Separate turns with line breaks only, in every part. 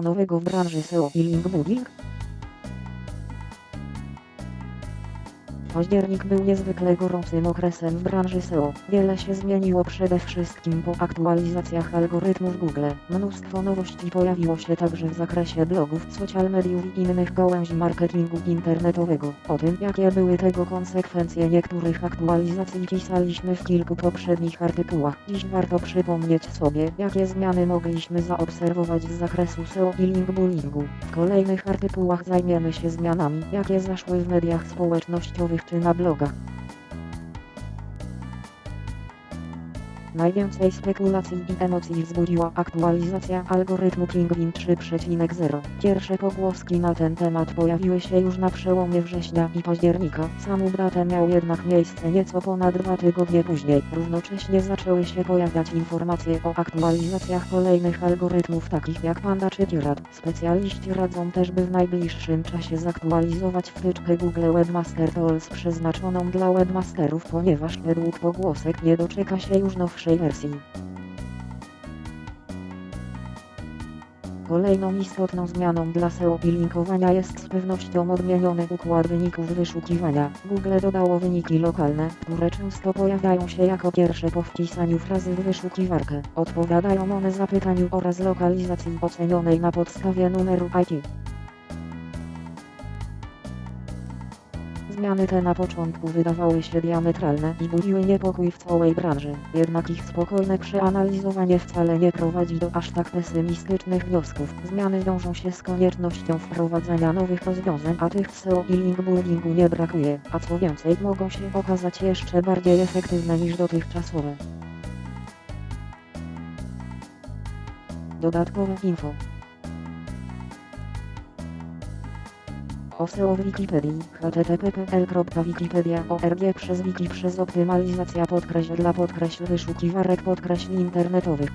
Nowego w branży SEO i link building? Październik był niezwykle gorącym okresem w branży SEO. Wiele się zmieniło przede wszystkim po aktualizacjach algorytmów Google. Mnóstwo nowości pojawiło się także w zakresie blogów, social mediów i innych gałęzi marketingu internetowego. O tym, jakie były tego konsekwencje niektórych aktualizacji pisaliśmy w kilku poprzednich artykułach. Dziś warto przypomnieć sobie, jakie zmiany mogliśmy zaobserwować z zakresu SEO i link bullyingu. W kolejnych artykułach zajmiemy się zmianami, jakie zaszły w mediach społecznościowych na blogach. Najwięcej spekulacji i emocji wzbudziła aktualizacja algorytmu Pingwin 3.0. Pierwsze pogłoski na ten temat pojawiły się już na przełomie września i października. Sam datę miał jednak miejsce nieco ponad dwa tygodnie później. Równocześnie zaczęły się pojawiać informacje o aktualizacjach kolejnych algorytmów takich jak Panda czy Pirat. Specjaliści radzą też by w najbliższym czasie zaktualizować wtyczkę Google Webmaster Tools przeznaczoną dla webmasterów, ponieważ według pogłosek nie doczeka się już wersji. Kolejną istotną zmianą dla SEO i linkowania jest z pewnością odmieniony układ wyników wyszukiwania. Google dodało wyniki lokalne, które często pojawiają się jako pierwsze po wpisaniu frazy w wyszukiwarkę. Odpowiadają one zapytaniu oraz lokalizacji ocenionej na podstawie numeru IP. Zmiany te na początku wydawały się diametralne i budziły niepokój w całej branży, jednak ich spokojne przeanalizowanie wcale nie prowadzi do aż tak pesymistycznych wniosków. Zmiany wiążą się z koniecznością wprowadzania nowych rozwiązań, a tych w SEO i link buildingu nie brakuje, a co więcej mogą się okazać jeszcze bardziej efektywne niż dotychczasowe. Dodatkowe info SEO w Wikipedii http://wikipedia.org przez wiki przez optymalizacja podkreśl dla podkreśl wyszukiwarek podkreśl internetowych.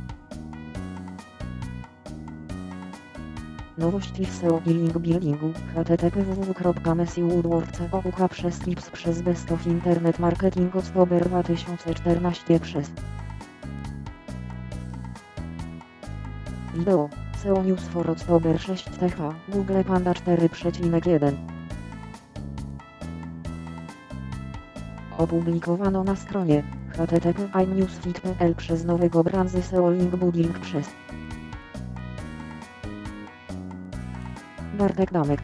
Nowości w SEO i link buildingu http www.messiwoodward.co przez tips przez Best of Internet Marketing October 2014 przez Wideo SEO News for October 6 TH Google Panda 4.1 Opublikowano na stronie http imnewsfeed.pl przez nowego branży SEO Link Building przez Bartek Damek